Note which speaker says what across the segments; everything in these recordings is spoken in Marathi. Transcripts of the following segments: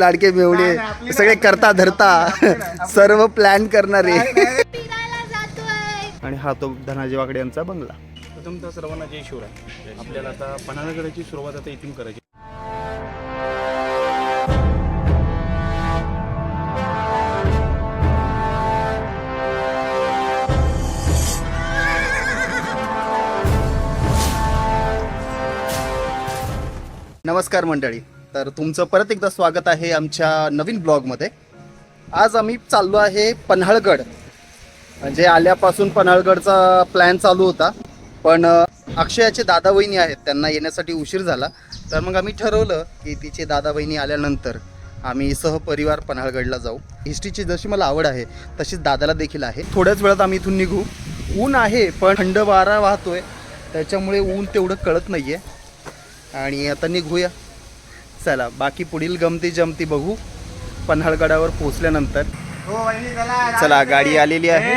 Speaker 1: लाडके मेवणे सगळे करता धरता सर्व प्लॅन करणारे आणि हा तो धनाजी वाकडे यांचा बंगला.
Speaker 2: प्रथमतः सर्वांना जय शिवराय आपल्याला आता पन्हाळगडाची सुरुवात आता इथून करायची.
Speaker 1: नमस्कार मंडळी. तर तुमचं परत एकदा स्वागत आहे आमच्या नवीन ब्लॉगमध्ये. आज आम्ही चाललो आहे पन्हाळगड. म्हणजे आल्यापासून पन्हाळगडचा प्लॅन चालू होता. पण अक्षयाचे दादा वहिनी आहेत त्यांना येण्यासाठी उशीर झाला. तर मग आम्ही ठरवलं की तिचे दादा वहिनी आल्यानंतर आम्ही सहपरिवार पन्हाळगडला जाऊ. हिस्ट्रीची जशी मला आवड आहे तशीच दादाला देखील आहे. थोड्याच वेळात आम्ही इथून निघू. ऊन आहे पण थंड वारा वाहतोय. त्याच्यामुळे ऊन तेवढं कळत नाही आहे आणि आता निघूया. चला बाकी पुढील गमती जमती बघू. पन्हाळगडावर पोहोचल्यानंतर. चला गाडी आलेली आहे.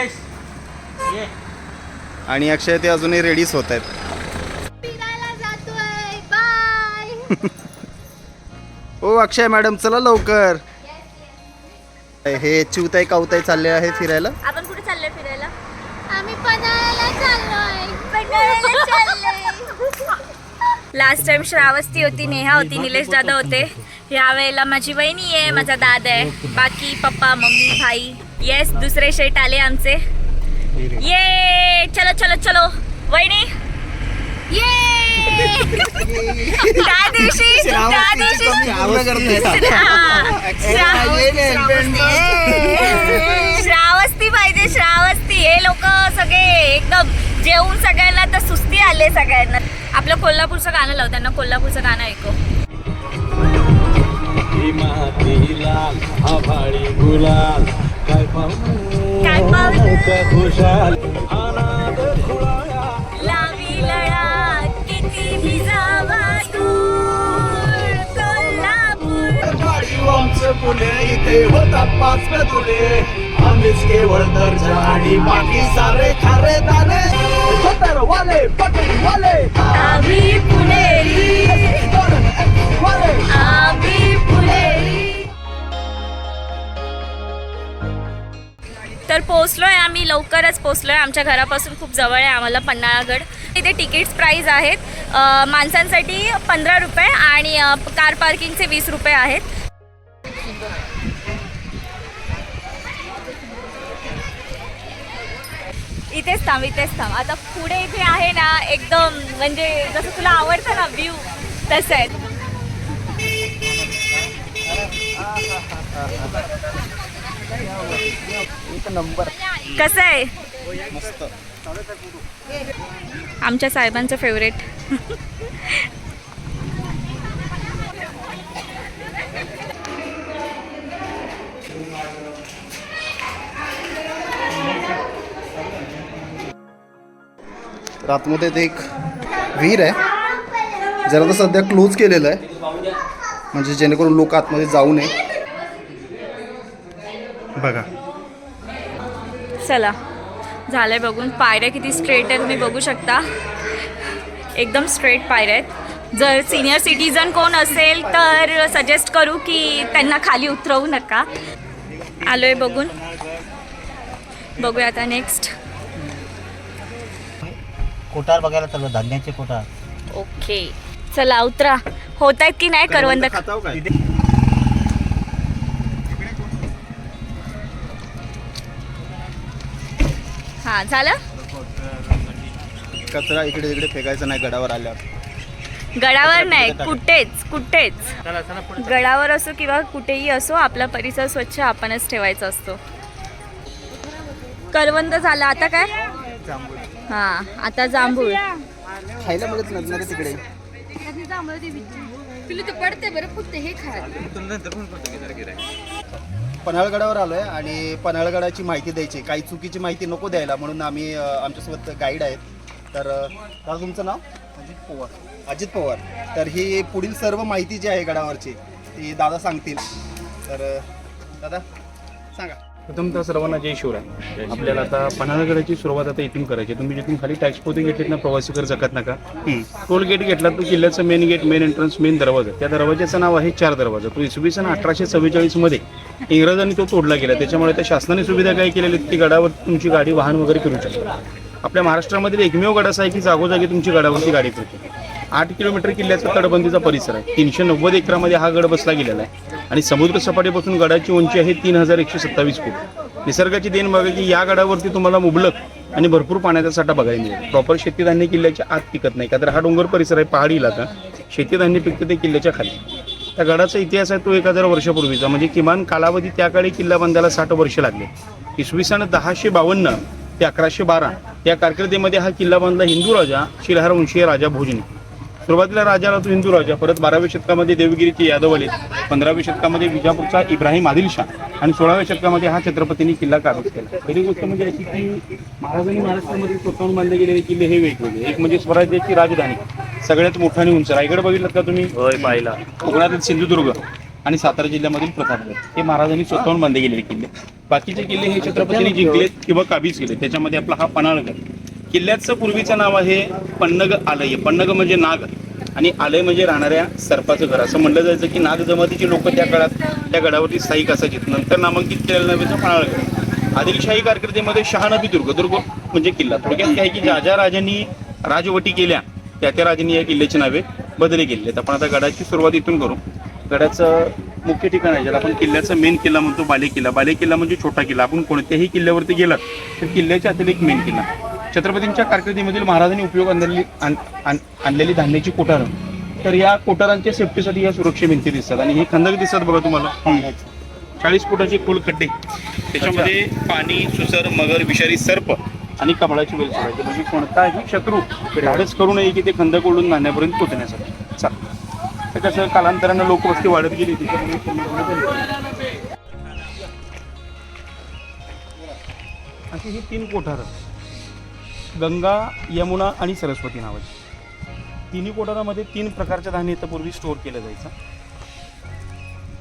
Speaker 1: आणि अक्षय ते अजूनही रेडीच होत आहेत.
Speaker 3: फिरायला जातोय. बाय
Speaker 1: ओ अक्षय मॅडम चला लवकर. हे चिवताई कावताई चालले आहे फिरायला.
Speaker 4: आपण कुठे चाललोय फिरायला?
Speaker 3: आम्ही पन्हाळ्याला चाललोय.
Speaker 4: लास्ट टाइम श्रावस्ती होती नेहा होती निलेश दादा होते. ह्या वेळेला माझी वहिनी आहे माझा दादा आहे. बाकी पप्पा मम्मी भाई. येस दुसरे शेट आले आमचे. ये चलो चलो चलो. वहिनी. ये त्या दिवशी त्या दिवशी. श्रावस्ती पाहिजे श्रावस्ती हे लोक सगळे एकदम जेवून सगळ्यांना तर सुस्ती आले सगळ्यांना. आपलं कोल्हापूरचं गाणं लाव त्यांना कोल्हापूरचं गाणं ऐकू लावी किती भिजावा कोल्हापूर.
Speaker 5: आमचं पुणे इथे होता पाच तुले आम्हीच केवळ दर्जा आणि बाकी सारे खारे दाणे. सतर वाले पटेल वाले
Speaker 4: आम्ही पुणेरी
Speaker 5: वाले
Speaker 4: आम्ही पुणेरी तर पोचलोय आम्ही लवकरच पोचलोय आमच्या घरापासून खूप जवळ आहे आम्हाला पन्हाळागड. इथे तिकीट्स प्राईज आहेत. माणसांसाठी पंधरा रुपये आणि कार पार्किंगचे वीस रुपये आहेत. इथेच थांब इथेच थांब. आता पुढे इथे आहे ना एकदम म्हणजे जसं तुला आवडतं ना व्ह्यू तसं आहे.
Speaker 1: नंबर.
Speaker 4: कसं आहे? आमच्या साहेबांचं फेवरेट
Speaker 1: तर आतमध्ये ते एक विहीर आहे. जरा तर सध्या क्लोज केलेलं आहे. म्हणजे जेणेकरून लोक आतमध्ये जाऊ नये. बघा.
Speaker 4: चला. झालंय बघून. पायऱ्या किती स्ट्रेट आहेत तुम्ही बघू शकता. एकदम स्ट्रेट पायऱ्या आहेत. जर सिनियर सिटीजन कोण असेल तर सजेस्ट करू की त्यांना खाली उतरवू नका. आलोय बघून. बघूया आता नेक्स्ट
Speaker 6: कोटार बघायला चाललो धान्याचे कोटार
Speaker 4: ओके. चला उतरा. होत आहेत की नाही करवंद?
Speaker 1: खाताव काय?
Speaker 4: हां झालं?
Speaker 1: कचरा इकडे तिकडे फेकायचा नाही गडावर आल्यावर.
Speaker 4: गडावर नाही कुठेच कुठेच. गडावर असो किंवा कुठेही असो आपला परिसर स्वच्छ आपणच ठेवायचा असतो. करवंद झाला आता काय? हा आता जांभूळ.
Speaker 1: खायला मिळत नाही ना रे तिकडे
Speaker 3: तुला तर पडते बरं फक्त हे खा.
Speaker 1: पन्हाळगडावर आलोय आणि पन्हाळगडाची माहिती द्यायची. काही चुकीची माहिती नको द्यायला म्हणून आम्ही अ, आमच्यासोबत गाईड आहेत. तर अ, दादा तुमचं नाव? अजित पवार. अजित पवार. तर ही पुढील सर्व माहिती जी आहे गडावरची ती दादा सांगतील. तर अ, दादा सांगा.
Speaker 2: प्रथमतः सर्वांना जय शिवराय. आपल्याला आता पन्हाळगडाची सुरुवात आता इथून करायची. तुम्ही जिथून खाली टॅक्स पोते घेतलेत ना प्रवासी कर जगत नका. टोल गेट घेतला तो किल्ल्याचं main gate main entrance main दरवाजा. त्या दरवाजाचं नाव आहे चार दरवाजा. तो इसवी सन अठराशे चव्वेचाळीसमध्ये इंग्रजांनी तो तोडला गेला. त्याच्यामुळे त्या शासनाने सुविधा काय केलेली की गडावर तुमची गाडी वाहन वगैरे फिरू शकते आपल्या महाराष्ट्रामधील एकमेव गड असा आहे की जागोजागी तुमची गडावरती गाडी फिरते? आठ किलोमीटर किल्ल्याचा तटबंदीचा परिसर आहे. तीनशे नव्वद एकरामध्ये हा गड बसला गेलेला आहे. आणि समुद्र सपाटीपासून गडाची उंची आहे तीन हजार एकशे सत्तावीस फूट. निसर्गाची देण बघा की या गडावरती तुम्हाला मुबलक आणि भरपूर पाण्याचा साठा बघायला मिळेल. प्रॉपर शेतीधान्य किल्ल्याच्या आत पिकत नाही. का तर हा डोंगर परिसर आहे पहाडी इलाका शेतीधान्य पिकतं ते किल्ल्याच्या खाली. त्या गडाचा इतिहास आहे तो एक हजार वर्षापूर्वीचा. म्हणजे किमान कालावधी त्या काळी किल्ला बांधायला साठ वर्ष लागले. इसवी सन दहाशे बावन्न ते अकराशे बारा या कारकिर्दीमध्ये हा किल्ला बांधला हिंदू राजा शिलहारवंशीय राजा भोजनी. सुरुवातीला राजाला तो हिंदू राजा परत बाराव्या शतकामध्ये देवगिरीचे यादव आले. पंधराव्या शतकामध्ये विजापूरचा इब्राहिम आदिलशाह आणि सोळाव्या शतकामध्ये हा छत्रपतींनी किल्ला काबीज केला. पहिली गोष्ट म्हणजे अशी की महाराजांनी महाराष्ट्रामध्ये स्वतःहून बांधले गेलेले किल्ले हे वेगवेगळे. एक म्हणजे स्वराज्याची राजधानी सगळ्यात मोठा आणि उंच. रायगड बघितलं का तुम्ही? पाहिला. कोकणातील सिंधुदुर्ग आणि सातारा जिल्ह्यामधील प्रतापगड हे महाराजांनी स्वतःहून बांधले गेलेले किल्ले. बाकीचे किल्ले हे छत्रपतींनी जिंकलेत किंवा काबीज केले त्याच्यामध्ये आपला हा पन्हाळगड. किल्ल्याचं पूर्वीचं नाव आहे पन्नग आलय. पन्नग म्हणजे नाग. आणि आलय म्हणजे राहणाऱ्या सर्पाचं घर. असं म्हणलं जायचं की नाग जमातीची लोक त्या काळात त्या गडावरती स्थायिक असायची नंतर नामांकित केलेलं नव्हेचं पन्हाळगड आदिलशाही कारकिर्दीमध्ये शहानबी दुर्ग दुर्ग म्हणजे किल्ला. थोडक्यात काय की ज्या ज्या राजांनी राजवटी केल्या त्या त्या राजांनी या किल्ल्याची नावे बदली केलेली आहेत. आपण आता गडाची सुरुवात इथून करू. गडाचं मुख्य ठिकाण आहे ज्याला आपण किल्ल्याचा मेन किल्ला म्हणतो बाले किल्ला बाले किल्ला म्हणजे छोटा किल्ला. आपण कोणत्याही किल्ल्यावरती गेलात तर किल्ल्याच्या आतील एक मेन किल्ला. छत्रपतींच्या कारकिर्दीमधील महाराजांनी उपयोग आणलेली आण- आण- आणलेली धान्याची कोठारं तर या कोठारांच्या सेफ्टीसाठी या सुरक्षा भिंती दिसतात आणि हे खंदक दिसतात बघा तुम्हाला चाळीस फुटाचे खोल खड्डे त्याच्यामध्ये पाणी सुसर मगर विषारी सर्प आणि कमळाची वेल सोडायची म्हणजे कोणताही शत्रू धाडस करू नये की ते खंदक ओढून धान्यापर्यंत पोहोचण्यासाठी चाल तर कसं कालांतरानं लोकवस्ती वाढत गेली त्याच्यामुळे बंद. अशी ही तीन कोठारं गंगा यमुना आणि सरस्वती नावाची. तिन्ही कोठारामध्ये तीन प्रकारच्या धान्य इथं पूर्वी स्टोअर केलं जायचं.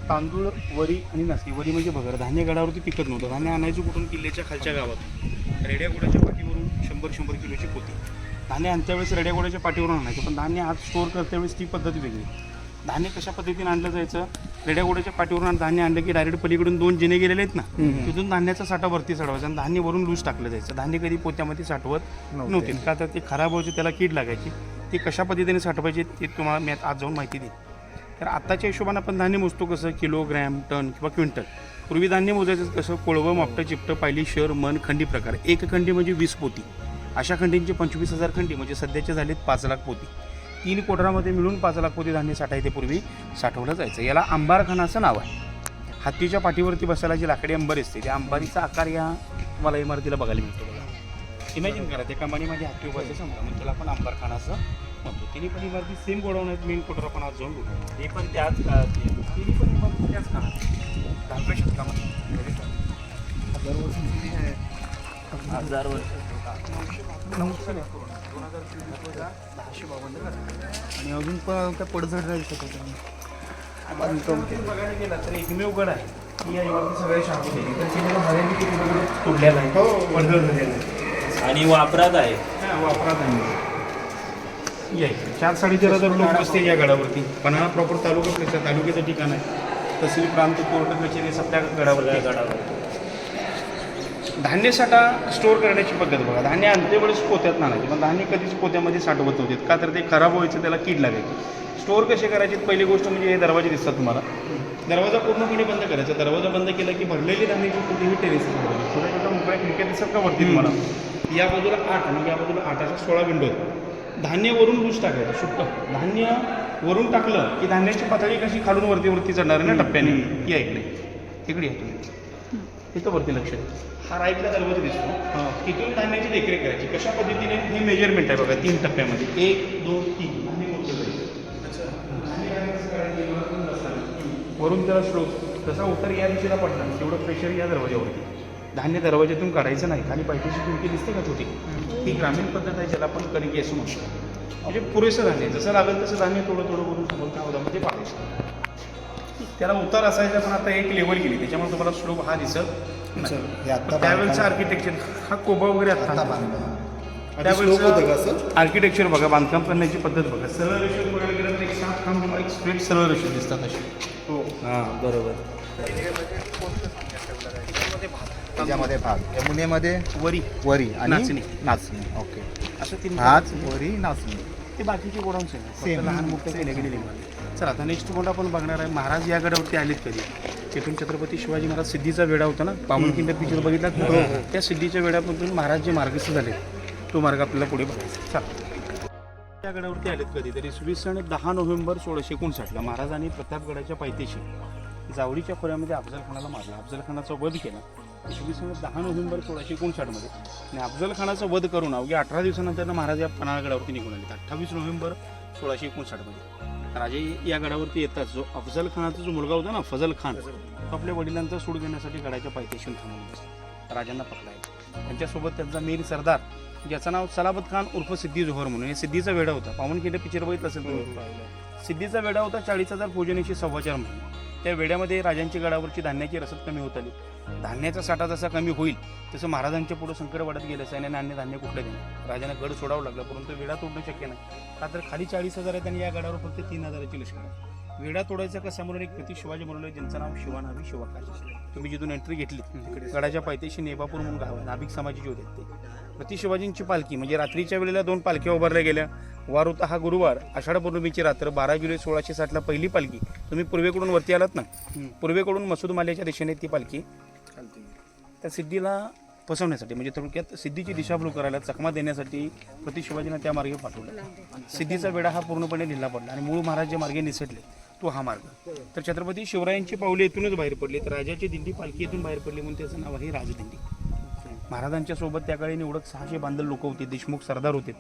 Speaker 2: तांदूळ वरी आणि नाचणी वरी म्हणजे भगर. धान्य गडावरती पिकत नव्हतं. धान्य आणायचं कुठून? किल्ल्याच्या खालच्या गावात रेड्यागुड्याच्या पाठीवरून शंभर शंभर किलोची पोती. धान्य आणत्या वेळेस रेड्यागुड्याच्या पाठीवरून आणायचं. पण धान्य आज स्टोअर करत्या वेळेस ती पद्धत वेगळी. धान्य कशा पद्धतीने आणलं जायचं? रेड्यागुड्याच्या पाठीवरून आण- धान्य आणलं की डायरेक्ट पलीकडून दोन जिने गेलेले आहेत ना तिथून धान्याचा साठा वरती चढवायचा आणि धान्य वरून लूज टाकलं जायचं. धान्य कधी पोत्यामध्ये साठवत नव्हते. का तर ते खराब व्हायचे त्याला कीड लागायची. ते कशा पद्धतीने साठवायचे ते तुम्हाला मी आज जाऊन माहिती देईन. तर आत्ताच्या हिशोबाने आपण धान्य मोजतो कसं? किलोग्रॅम टन किंवा क्विंटल. पूर्वी धान्य मोजायचं कसं? कोळवं मापटं चिपटं पायली शर मन खंडी प्रकार. एक खंडी म्हणजे वीस पोती. अशा खंडींचे पंचवीस हजार खंडी म्हणजे सध्याचे झालेत पाच लाख पोती. तीन कोटरामध्ये मिळून पाच लाख पोती धान्य साठायचे पूर्वी साठवलं जायचं. याला अंबारखाना असं नाव आहे. हत्तीच्या पाठीवरती बसायला जी लाकडी अंबारी असते त्या अंबारीचा आकार या मला इमारतीला बघायला मिळतो बघा. इमॅजिन करा त्या कमानीमध्ये हत्ती उभारते समजा मग त्याला आपण अंबारखाना असं म्हणतो. तिने पण इमारती सेम गोडाऊन आहेत मेन कोटर पण आज जाऊन बघू. हे पण त्याच काळात पण इमारती त्याच काळात दहाव्या शतकामध्ये हजार वर्ष नऊशे दोन हजार चोवीस वजा दहाशे बावन्न झाले. आणि अजून पण काय पडझड राहील बघायला गेला तर एकमेव गड आहे की या इमारती सगळ्या शांत केली तर तिने हवेने किती वगैरे तोडलेला आहे पडझड झालेला आहे
Speaker 7: आणि वापरात आहे.
Speaker 2: हा, वापरात आहे. चार साडेचार हजार लोक बसते या गडावरती. पन्हाळा प्रॉपर तालुका तालुक्याचं ठिकाण आहे. तहसील प्रांत कोर्ट कचेरी आपल्या गडावर
Speaker 7: गडावर
Speaker 2: धान्य साठा स्टोअर करण्याची पद्धत बघा. धान्य आणते वेळेस पोत्यात नाणायचे पण धान्य कधीच पोत्यामध्ये साठवत नव्हते. का तर ते खराब व्हायचं त्याला कीड लागायची. स्टोअर कसे करायचे? पहिली गोष्ट म्हणजे हे दरवाजे दिसतात तुम्हाला. दरवाजा पूर्णपणे बंद करायचा. दरवाजा बंद केला की भरलेली धान्याची पोती ही टेरेस छोट्या छोट्या मोकळ्या खिडक्या दिसतात का वरती तुम्हाला? या बाजूला आठ आणि या बाजूला आठ अशा सोळा विंडो आहेत. धान्य वरून लूज टाकायचं सुट्ट. धान्य वरून टाकलं की धान्याची पातळी कशी खालून वरती वरती चढणार आहे ना टप्प्याने? या इकडे. इकडे या तुम्ही. इथं वरती लक्ष द्या हा राईटला दरवाजा दिसतो? तिथून धान्याची देखरेख करायची. कशा पद्धतीने? हे मेजरमेंट आहे बघा तीन टप्प्यामध्ये. एक दोन तीन. धान्य मोजलं? वरून त्याला स्लो जसा उतर या दिशेला पडला तेवढं प्रेशर या दरवाजावरती धान्य दरवाजातून काढायचं नाही. खाली पायथीची खिडकी दिसते का छोटी? ही ग्रामीण पद्धत आहे ज्याला आपण कणकी असं म्हणतो. म्हणजे पुरेसं धान्य. जसं लागेल तसं धान्य थोडं थोडं करून समोर काय होतं म्हणजे पाडायचं त्याला उतार असायचा पण आता एक लेवल गेली. त्याच्यामुळे तुम्हाला स्लोप हा दिसत.
Speaker 1: हे
Speaker 2: त्यावेळेचं आर्किटेक्चर हा कोबा वगैरे
Speaker 1: आता
Speaker 2: आर्किटेक्चर बघा बांधकाम करण्याची पद्धत बघा. सरळ रेषेत बघायला गेलं तर एक सात खांब किंवा एक स्ट्रेट सरळ रेषेत दिसतात अशी. हो.
Speaker 6: हां बरोबर.
Speaker 1: त्याच्यामध्ये भाग. यमुनेमध्ये
Speaker 2: वरी.
Speaker 1: वरी आणि
Speaker 2: नाचणी.
Speaker 1: नाचणी. ओके.
Speaker 2: असं तीन
Speaker 1: भात वरी नाचणी.
Speaker 2: ते बाकीचे गोडाऊन्स आहे
Speaker 1: Same.
Speaker 2: फक्त लहान मोठे केले गेलेले चला आता नेक्स्ट गोड आपण बघणार आहे? महाराज या गडावरती आलेत कधी? तिथून छत्रपती शिवाजी महाराज सिद्धीचा वेढा होता ना? पावनखिंड पिक्चर बघितलात ना? त्या सिद्धीच्या वेढ्यामधून महाराज जे मार्गस्थ झाले तो मार्ग आपल्याला पुढे बघायचा चला. या गडावरती आलेत कधी? तरी इसवी सन दहा नोव्हेंबर सोळाशे एकोणसाठला महाराजांनी प्रतापगडाच्या पायथ्याशी जावळीच्या खोऱ्यामध्ये अफजल खानाला मारला. अफजल खानाचा वध केला. इसवी सन दहा नोव्हेंबर सोळाशे एकोणसाठमध्ये आणि अफजल खानाचा वध करून अवघ्या अठरा दिवसानंतर महाराज या पन्हाळगडावरती निघून आले. अठ्ठावीस नोव्हेंबर सोळाशे एकोणसाठमध्ये. राजे या गडावरती येतात. जो अफजल खानाचा जो मुलगा होता ना फजल खान तो आपल्या वडिलांचा सूड घेण्यासाठी गडाच्या पायथ्याशी थांबून बसला. राजांना पकडायला त्यांच्यासोबत त्यांचा मीर सरदार ज्याचं नाव सलाबत खान उर्फ सिद्धी जोहर म्हणून हे सिद्धीचा वेढा होता. पावनखिंड पिक्चर बघितलं असेल सिद्धीचा वेढा होता चाळीस हजार भोजनीशी सव्वाचार महिने. त्या वेड्यामध्ये राजांची गडावरची धान्याची रसद कमी होत आली. धान्याचा साठा जसा कमी होईल तसं महाराजांच्या पुढे संकट वाढत गेलं सैन्याने अन्य धान्य कुठलं देणार राजांना गड सोडावं लागलं परंतु वेढा तोडणं शक्य नाही. का तर खाली चाळीस हजार आहेत आणि या गडावर फक्त तीन हजाराची लष्कर आहे. वेढा तोडायचा कसा म्हणून एक प्रति शिवाजी म्हणून ज्यांचं नाव शिवानाभी शिवाकाश. तुम्ही जिथून एंट्री घेतली गडाच्या पायथ्याशी नेबापूर म्हणून गाव नाभिक समाजाचे होते ते प्रति शिवाजींची पालखी म्हणजे रात्रीच्या वेळेला दोन पालख्या उभारल्या गेल्या. वार होता हा गुरुवार आषाढ पौर्णिमेची रात्र बारा जुलै सोळाशे साठला पहिली पालखी. तुम्ही पूर्वेकडून वरती आलात ना? पूर्वेकडून मसूद माल्याच्या दिशेने ती पालखी. त्या सिद्धीला फसवण्यासाठी म्हणजे थोडक्यात सिद्धीची दिशाभूल करायला चकमा देण्यासाठी प्रति शिवाजीनं त्या मार्गे पाठवलं. सिद्धीचा वेढा हा पूर्णपणे ढिल्ला पडला आणि मूळ महाराज जे मार्गे निसटले तो हा मार्ग. तर छत्रपती शिवरायांची पावले इथूनच बाहेर पडली तर राजाची दिंडी पालखी इथून बाहेर पडली म्हणून त्याचं नाव आहे राजदिंडी. महाराजांच्या सोबत त्या काळी निवडक सहाशे बांधल लोक होते. देशमुख सरदार होते.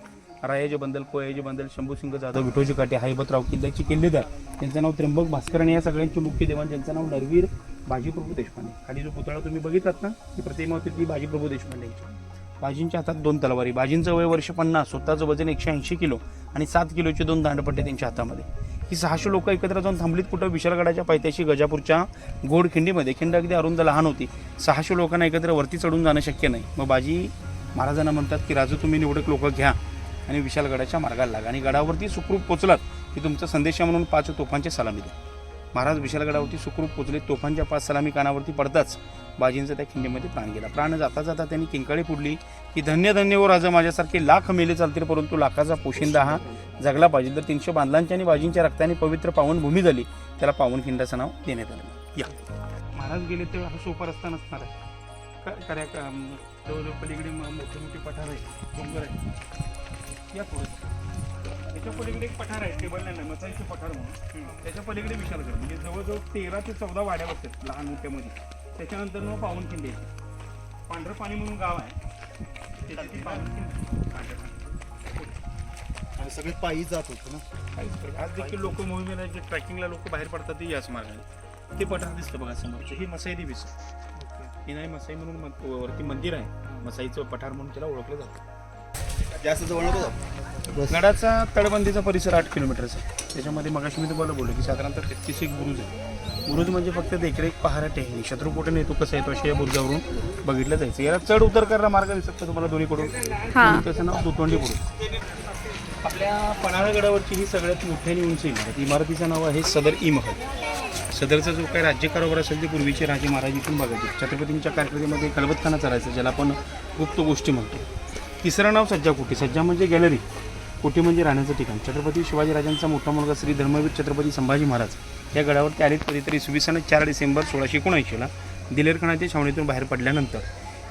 Speaker 2: रायाचे बंदल कोयाचे बंदल शंभूसिंग जाधव विठोजी काटे हायबतराव किल्ल्याचे किल्लेदार. त्यांचं नाव त्र्यंबक भास्कर आणि या सगळ्यांचे मुख्य देवान त्यांचं नाव नरवीर बाजीप्रभू देशपांडे. खाली जो पुतळा तुम्ही बघितलात ना ती प्रतिमा होती ती बाजीप्रभू देशपांडे यांची. बाजींच्या हातात दोन तलवारी बाजींचं वय वर्ष पन्नास स्वतःचं वजन एकशे ऐंशी किलो आणि सात किलोचे दोन दांडपट्टे त्यांच्या हातामध्ये. ही सहाशे लोक एकत्र जाऊन थांबलीत कुठं? विशालगडाच्या पायथ्याशी गजापूरच्या गोडखिंडीमध्ये. खिंड अगदी अरुंद लहान होती. सहाशे लोकांना एकत्र वरती चढून जाणं शक्य नाही. मग बाजी महाराजांना म्हणतात की राजू तुम्ही निवडक लोक घ्या आणि विशालगडाच्या मार्गाला लागा आणि गडावरती सुखरूप पोचलात की तुमचा संदेशा म्हणून पाच तोफांचे सलामी द्या. महाराज विशालगडावरती सुखरूप पोचले. तोफांच्या पाच सलामी कानावरती पडताच बाजींचा त्या खिंडीमध्ये प्राण गेला. प्राण जाता जाता त्यांनी किंकाळी फुडली की धन्य धन्य व राजा माझ्यासारखे लाख मेले चालतील परंतु लाखाचा पोशिंदा हा जगला पाहिजे. तर तीनशे बांधलांच्या आणि बाजींच्या रक्ताने पवित्र पावनभूमी झाली त्याला पावनखिंडाचं नाव देण्यात आलं. या. महाराज गेले तेव्हा हा सोपा रस्ता नसणार आहे. खऱ्या जवळजवळ पलीकडे मोठे मोठे पठार आहे डोंगर आहे या पुढे. त्याच्या पलीकडे एक पठार आहे टेबल नाही मसाईचे पठार म्हणून. त्याच्या पलीकडे विशालगड म्हणजे जवळजवळ तेरा ते चौदा वाड्या बसतात लहान मोठ्यामध्ये. त्याच्यानंतर मग पावनखिंडी आहे पांढरं पाणी म्हणून गाव आहे. ती पावनखिंडी पांढरं पाणी.
Speaker 1: आणि सगळे पायी जात होतं ना?
Speaker 2: काहीच. आज देखील लोक मोहिमेला जे ट्रॅकिंगला लोक बाहेर पडतात ते याच मार्गाने. ते पठार दिसतं बघा समोरचं. ही मसाई देवी ही नाही मसाई म्हणून मग वरती मंदिर आहे. मसाईचं पठार म्हणून त्याला ओळखलं जातं.
Speaker 1: जास्त जवळ नको जाऊ.
Speaker 2: गडाचा तटबंदीचा परिसर आठ किलोमीटरचा आहे त्याच्यामध्ये मगाशी मी तुम्हाला बोललो की साधारणतः तेहतीस एक बुरुज आहे. बुरुज म्हणजे फक्त देखरेख पहारा टेहणी शत्रुकोटन येतो कसं येतो अशा या बुरुजावरून बघितलं जायचं. याला चढ उतर करणारा मार्ग दिसत का तुम्हाला दोन्हीकडून. त्याचं नाव दुतोंडी बुरुज. आपल्या पन्हाळगडावरची ही सगळ्यात मोठ्याने उंच इमारत इमारतीचं नाव आहे सदर ई महल. सदरचा जो काही राज्यकारभार असेल ते पूर्वीचे राजे महाराज इथून बघायचे. छत्रपतींच्या कारकिर्दीमध्ये कलबतखाना चालायचं ज्याला आपण गुप्त गोष्टी म्हणतो. तिसरं नाव सज्जा कोठी सज्जा म्हणजे गॅलरी. कुठे म्हणजे राहण्याचं ठिकाण? छत्रपती शिवाजीराजांचा मोठा मुलगा श्री धर्मवीर छत्रपती संभाजी महाराज. या गडावरती आलेत कधीतरी इसवी सन चार डिसेंबर सोळाशे एकोणऐंशीला दिलेरखानाच्या छावणीतून बाहेर पडल्यानंतर.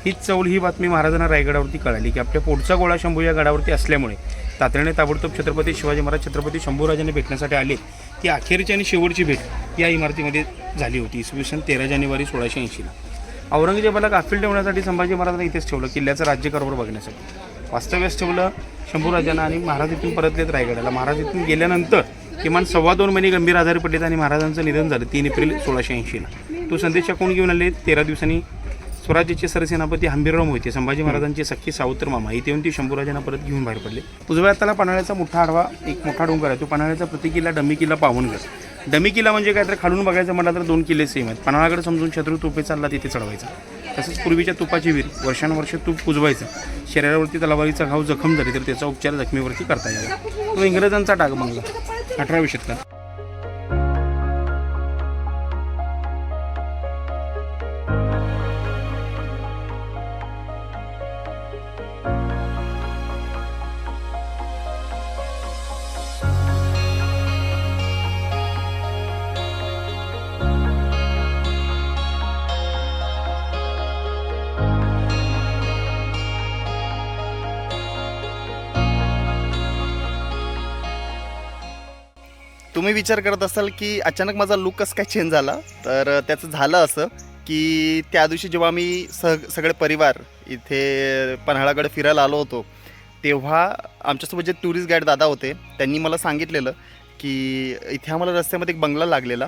Speaker 2: हीच चौल ही बातमी महाराजांना रायगडावरती कळाली की आपल्या पोटचा गोळा शंभू या गडावरती असल्यामुळे तातडीने ताबडतोब छत्रपती शिवाजी महाराज छत्रपती शंभूराजांनी भेटण्यासाठी आले. ती अखेरची आणि शेवटची भेट या इमारतीमध्ये झाली होती. इसवी सन तेरा जानेवारी सोळाशे ऐंशीला. औरंगजेबाला गाफील ठेवण्यासाठी संभाजी महाराजांना इथेच ठेवलं किल्ल्याचं राज्यकारभार बघण्यासाठी. वास्तव्यास ठेवलं शंभूराजांना आणि महाराज इथून परतलेत रायगडाला. महाराज इथून गेल्यानंतर किमान सव्वा दोन महिने गंभीर आजारी पडलेत आणि महाराजांचं निधन झालं तीन एप्रिल सोळाशे ऐंशीला. तो संदेश कोण घेऊन आले? तेरा दिवसांनी स्वराज्याचे सरसेनापती हंबीरराव मोहिते संभाजी महाराजांचे सख्खी सावत्र मामा इथे येऊन ती शंभूराजांना परत घेऊन बाहेर पडले. उजव्या हाताला पन्हाळ्याचा मोठा आडवा एक मोठा डोंगर आहे. तो पन्हाळ्याचा प्रतिकिल्ला डमी किल्ला पावनगड डमी किल्ला म्हणजे काय? तर खालून बघायचं म्हटलं तर दोन किल्ले सेम आहेत. पन्हाळाकडे समजून शत्रू तोपे चालला तिथे चढवायचा. तसंच पूर्वीच्या तुपाची वीर वर्षानुवर्ष तूप कुजवायचं. शरीरावरती तलवारीचा घाव जखम झाली तर त्याचा उपचार जखमीवरती करता यावा. तो इंग्रजांचा डाग बंगला. अठराव्या शतकात.
Speaker 1: तुम्ही विचार करत असाल की अचानक माझा लुक कसं काय चेंज झाला? तर त्याचं झालं असं की त्या दिवशी जेव्हा आम्ही सग सगळे परिवार इथे पन्हाळाकडे फिरायला आलो होतो तेव्हा आमच्यासोबत जे टुरिस्ट गाईड दादा होते त्यांनी मला सांगितलेलं की इथे आम्हाला रस्त्यामध्ये एक बंगला लागलेला.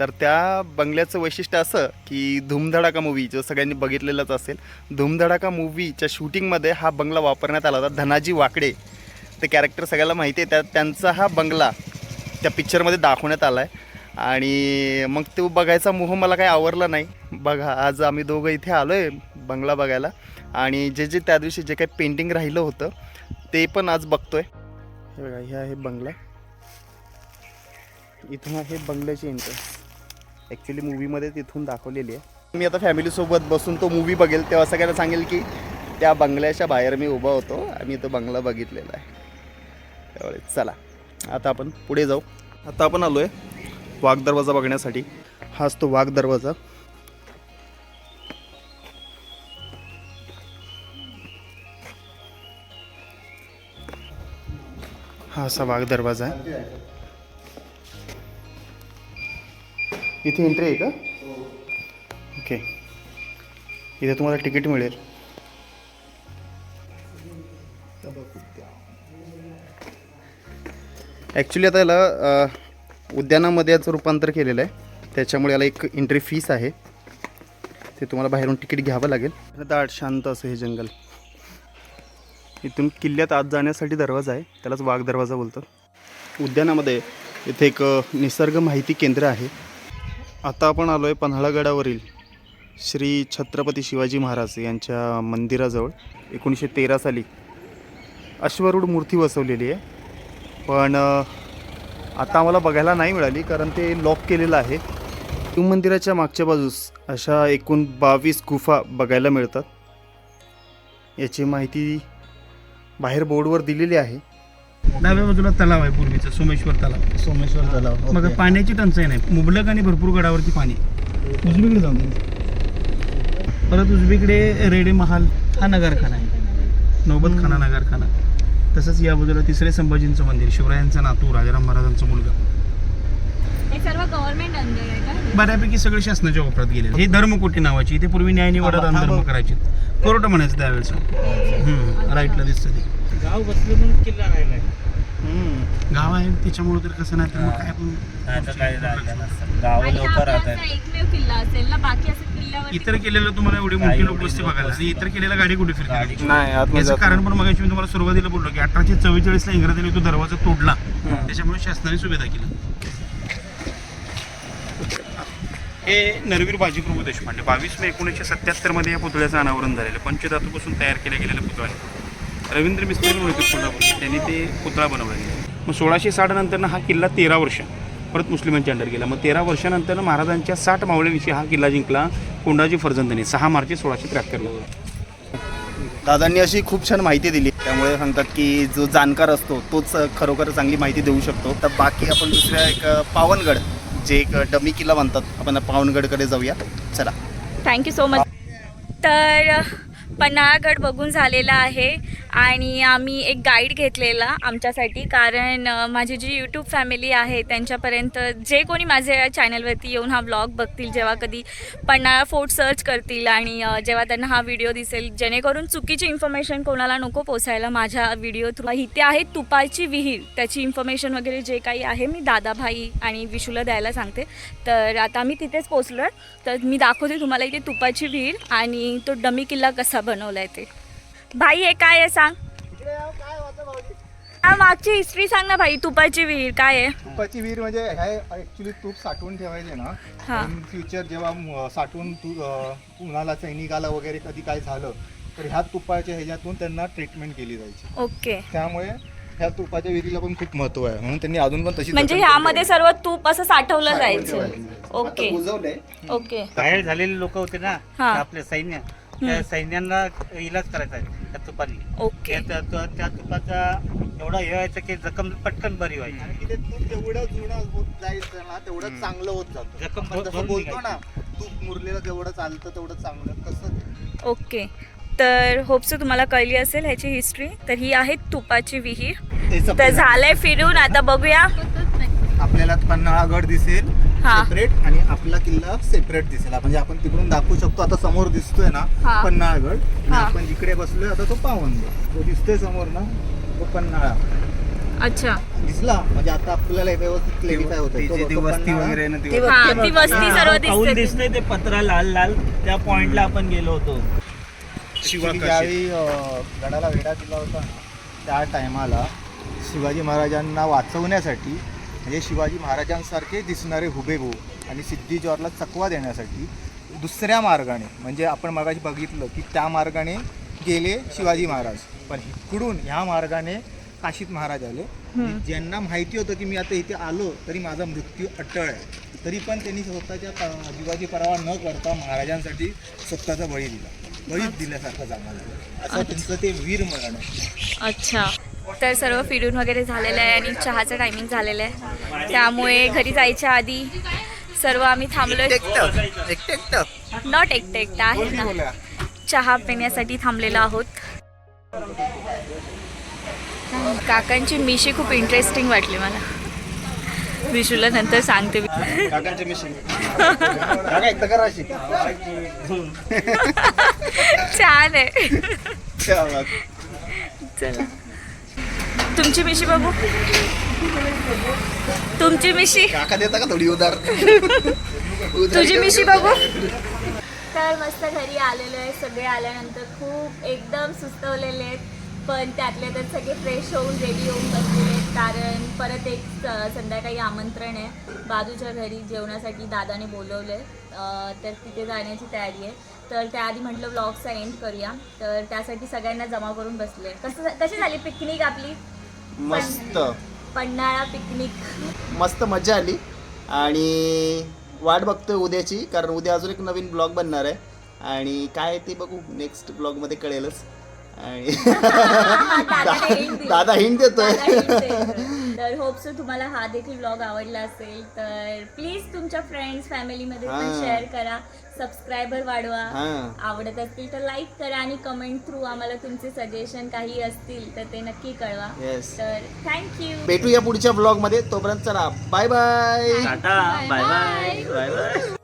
Speaker 1: तर त्या बंगल्याचं वैशिष्ट्य असं की धूमधडाका मूवी जो सगळ्यांनी बघितलेलाच असेल धूमधडाका मूवीच्या शूटिंगमध्ये हा बंगला वापरण्यात आला होता धनाजी वाकडे. ते कॅरेक्टर सगळ्याला माहिती आहे त्या त्यांचा हा बंगला त्या पिक्चरमध्ये दाखवण्यात आला आहे आणि मग तो बघायचा मोह मला काही आवरला नाही. बघा आज आम्ही दोघं इथे आलो आहे बंगला बघायला. आणि जे जे त्या दिवशी जे काही पेंटिंग राहिलं होतं ते पण आज बघतोय. हे बघा हे आहे बंगला. इथून आहे बंगल्याची एंट्री ॲक्च्युली मूवीमध्ये तिथून दाखवलेली आहे. मी आता फॅमिलीसोबत बसून तो मूवी बघेल तेव्हा सगळ्यांना सांगेल की त्या बंगल्याच्या बाहेर मी उभा होतो आणि तो बंगला बघितलेला आहे. त्यामुळे चला. आता आपण पुढे जाऊ. आता आपण आलो आहे वाघ दरवाजा बघण्यासाठी. हाच तो वाघ दरवाजा. हा असा वाघ दरवाजा आहे. इथे एंट्री आहे का? ओके इथे तुम्हाला तिकीट मिळेल. ॲक्च्युली आता याला उद्यानामध्ये याचं रूपांतर केलेलं आहे. त्याच्यामुळे याला एक एंट्री फीस आहे. ते तुम्हाला बाहेरून तिकीट घ्यावं लागेल. दाट शांत असं हे जंगल. इथून किल्ल्यात आत जाण्यासाठी दरवाजा आहे. त्यालाच वाघ दरवाजा बोलतात. उद्यानामध्ये इथे एक निसर्ग माहिती केंद्र आहे. आता आपण आलो आहे पन्हाळगडावरील श्री छत्रपती शिवाजी महाराज यांच्या मंदिराजवळ. एकोणीसशे तेरा साली अश्वरूढ मूर्ती बसवलेली आहे. पण आता आम्हाला बघायला नाही मिळाली कारण ते लॉक केलेलं आहे. शिव मंदिराच्या मागच्या बाजूस अशा एकूण बावीस गुफा बघायला मिळतात. याची माहिती बाहेर बोर्डवर दिलेली आहे.
Speaker 2: डाव्या बाजूला तलाव आहे पूर्वीचा सोमेश्वर तलाव.
Speaker 6: सोमेश्वर तलाव
Speaker 2: मग पाण्याची टंचाई नाही. मुबलक आणि भरपूर गडावरती पाणी. उजवीकडे जाऊन. परत उजवीकडे रेडे महाल हा नगरखाना आहे. नौबत खाना नगरखाना. तसंच या बाजूला तिसरे संभाजींचं मंदिर शिवरायांचा नातू राजाराम महाराजांचा मुलगा.
Speaker 4: हे सर्व गव्हर्नमेंट अंडर आहे का?
Speaker 2: बऱ्यापैकी सगळे शासनाच्या वापरात गेले हे धर्मकोटी नावाची इथे पूर्वी न्याय निवाडा
Speaker 6: थांबा,
Speaker 2: धर्म. करायचे. कोर्ट म्हणायचं त्यावेळेस. राईटला दिसतं ते.
Speaker 6: गाव बसले म्हणून किल्ला राहिलाय.
Speaker 2: गाव आहे त्याच्यामुळे तर कसं नाही तर मग काय पण
Speaker 6: गाव
Speaker 4: आणि हा
Speaker 6: लवकर
Speaker 4: आपला
Speaker 6: राहतात.
Speaker 4: असा एकमेव किल्ला असेल ना बाकी असं किल्ल्यावर
Speaker 2: इतर केलेलं तुम्हाला एवढी मोठी लोक वस्ती बघायला. आणि इतर केलेला गाडी कुठे फिरते?
Speaker 1: नाही
Speaker 2: याचं कारण पण मग मी तुम्हाला सुरुवातीला बोललो की अठराशे चव्वेचाळीसला इंग्रजांनी तो दरवाजा तोडला. त्याच्यामुळे शासनाने सुविधा केली. हे नरवीर बाजीप्रभू देशपांडे. बावीस मे एकोणीसशे सत्याहत्तरमध्ये या पुतळ्याचं अनावरण झालेलं. पंचधातूपासून तयार केल्या गेलेलं पुतळा आहे. रवींद्र मिस्त्री म्हणून होते कोल्हापूर त्यांनी ते पुतळा बनवला. गेला मग सोळाशे साठ नंतर हा किल्ला तेरा वर्ष. परत मुस्लिमांच्या अंडर गेला. मग तेरा वर्षानंतर महाराजांच्या साठ मावळ्यांविषयी हा किल्ला जिंकला कोंडाजी फर्जंदने. सहा मार्च सोळाशे त्र्याहत्तरला
Speaker 1: दादांनी अशी खूप छान माहिती दिली. त्यामुळे सांगतात की जो जाणकार असतो तोच खरोखर चांगली माहिती देऊ शकतो. तर बाकी आपण दुसऱ्या एक पावनगड जे एक डमी किल्ला म्हणतात आपण पावनगडकडे जाऊया. चला.
Speaker 4: थँक्यू सो मच तर पन्हाळगड बघून झालेला आहे आणि आम्ही एक गाईड घेतलेला आमच्यासाठी. कारण माझी जी यूट्यूब फॅमिली आहे त्यांच्यापर्यंत जे कोणी माझ्या चॅनलवरती येऊन हा ब्लॉग बघतील जेव्हा कधी पन्हाळा फोर्ट सर्च करतील आणि जेव्हा त्यांना हा व्हिडिओ दिसेल जेणेकरून चुकीची इन्फॉर्मेशन कोणाला नको पोचायला माझ्या व्हिडिओ थ्रू इथे आहे तुपाची विहीर. त्याची इन्फॉर्मेशन वगैरे जे काही आहे मी दादाभाई आणि विशूला द्यायला सांगते. तर आता मी तिथेच पोचलो आहे तर मी दाखवते तुम्हाला इथे तुपाची विहीर आणि तो डमी किल्ला कसा बनवला आहे ते. भाई हे काय आहे सांग. हा मागची हिस्ट्री सांग ना भाई तुपाची विहीर काय आहे?
Speaker 7: तुपाची विहीर म्हणजे हे ऍक्च्युली तूप साठवून ठेवायचे ना.
Speaker 4: हा.
Speaker 7: इन फ्युचर जेव्हा म- साठवून तू अं, कुणाला सैनिकाला वगैरे कधी काय झालं तर ह्या तुपाच्या ह्याच्यातून त्यांना ट्रीटमेंट केली जायची.
Speaker 4: ओके.
Speaker 7: त्यामुळे ह्या तुपाच्या विहिरीला पण खूप महत्त्व आहे. म्हणून त्यांनी अजून पण तशी
Speaker 4: म्हणजे
Speaker 7: जतन
Speaker 4: ह्यामध्ये सर्व तूप असं साठवलं
Speaker 7: साठवून
Speaker 4: जायचं.
Speaker 7: ठेवायचं.
Speaker 4: ओके.
Speaker 1: बुजवलंय.
Speaker 4: ओके.
Speaker 6: बाहेर झालेले लोक होते ना
Speaker 4: हा.
Speaker 6: आपले सैन्य. त्या सैन्यांना इलाज करायचा आहे त्या तुपानी.
Speaker 4: ओके.
Speaker 6: त्या त्या- त्या तुपाचा एवढा हे व्हायचं की जखम पटकन बरी व्हायची.
Speaker 7: ते तूप जेवढं जुनं होत जायचं ना तेवढं चांगलं होत जातं.
Speaker 6: जखम
Speaker 7: आपण जसं
Speaker 6: भरून
Speaker 7: बोलतो ना तूप मुरलेलं जेवढं चालतं तेवढं चांगलं. तसं
Speaker 4: ओके. तर होपसो तुम्हाला कळली असेल ह्याची हिस्ट्री. तर ही आहे तुपाची विहीर.
Speaker 7: ते
Speaker 4: तर. झालंय फिरून आता बघूया.
Speaker 7: आपल्याला पन्हाळागड दिसेल.
Speaker 4: हा.
Speaker 7: सेपरेट आणि आपला किल्ला सेपरेट दिसेल. म्हणजे आपण तिकडून दाखवू शकतो आता समोर दिसतोय ना
Speaker 4: हा.
Speaker 7: पन्हाळागड. आणि
Speaker 4: हा.
Speaker 7: आपण जिकडे बसलोय आता तो पावनगड तो दिसतोय समोर ना तो पन्हाळा.
Speaker 4: अच्छा.
Speaker 7: दिसला? म्हणजे आता आपल्याला व्यवस्थित क्लेरिफाय होतं तो बघतो पन्हाळा.
Speaker 4: हा ती वस्ती सर्व
Speaker 6: पाऊल
Speaker 4: दिसते.
Speaker 6: दिसतंय ते पत्रा लाल लाल. त्या पॉइंटला आपण गेलो होतो.
Speaker 7: Actually ज्यावेळी अं, गडाला वेढा दिला होता ना त्या टायमाला शिवाजी महाराजांना वाचवण्यासाठी म्हणजे शिवाजी महाराजांसारखे दिसणारे हुबेहू आणि सिद्धी जॉरला चकवा देण्यासाठी दुसऱ्या मार्गाने म्हणजे आपण मागाशी बघितलं की त्या मार्गाने गेले शिवाजी महाराज. पण इकडून ह्या मार्गाने काशीत महाराज आले. ज्यांना माहिती होतं की मी आता इथे आलो तरी माझा मृत्यू अटळ आहे. तरी पण त्यांनी स्वतःच्या जीवाची पर्वा न करता महाराजांसाठी स्वतःचा बळी दिला. बळीच दिल्यासारखं जाणवलं. असं त्यांचं ते वीर मरण
Speaker 4: अच्छा. तर सर्व फिरून वगैरे झालेलं आहे आणि चहाचं टायमिंग झालेलं आहे. त्यामुळे घरी जायच्या आधी सर्व आम्ही थांबलोय. नॉट एकटं? एकटं आहे ना. चहा पिण्यासाठी थांबलेलो आहोत. काकांची मिशी खूप इंटरेस्टिंग वाटली मला. विशूला नंतर सांगते छान आहे. चला. तुमची मिशी बघू तुमची मिशी?
Speaker 1: काका देता का थोडी उदार?
Speaker 4: तुझी मिशी बघू तर मस्त घरी आलेलो आहे सगळे आल्यानंतर खूप एकदम सुस्तवलेले आहेत. पण त्यातले तर सगळे फ्रेश होऊन रेडी होऊन बसलेले आहेत. कारण परत एक स- संध्याकाळी आमंत्रण आहे. बाजूच्या घरी जेवणासाठी दादाने बोलवलं आहे तर तिथे जाण्याची तयारी आहे. तर त्याआधी म्हटलं ब्लॉगचा एंड करूया. तर त्यासाठी सगळ्यांना जमा करून बसले. कसं कशी झाली पिकनिक आपली?
Speaker 1: मस्त.
Speaker 4: पन्हाळा पिकनिक
Speaker 1: मस्त मजा आली. आणि वाट बघतोय उद्याची कारण उद्या अजून एक नवीन ब्लॉग बनणार आहे. आणि काय आहे ते बघू नेक्स्ट ब्लॉगमध्ये कळेलच. आणि. दादा हिंट देतोय.
Speaker 4: तर होप सो तुम्हाला हा देखील ब्लॉग आवडला असेल तर प्लीज तुमच्या फ्रेंड्स फॅमिलीमध्ये पण
Speaker 1: हा.
Speaker 4: शेअर करा. सबस्क्रायबर वाढवा.
Speaker 1: हा.
Speaker 4: आवडत असतील तर लाईक करा आणि कमेंट थ्रू आम्हाला तुमचे सजेशन काही असतील तर ते नक्की कळवा.
Speaker 1: Yes.
Speaker 4: तर थँक्यू
Speaker 1: भेटूया पुढच्या ब्लॉगमध्ये. तोपर्यंत चला bye bye
Speaker 6: tata. Bye bye bye bye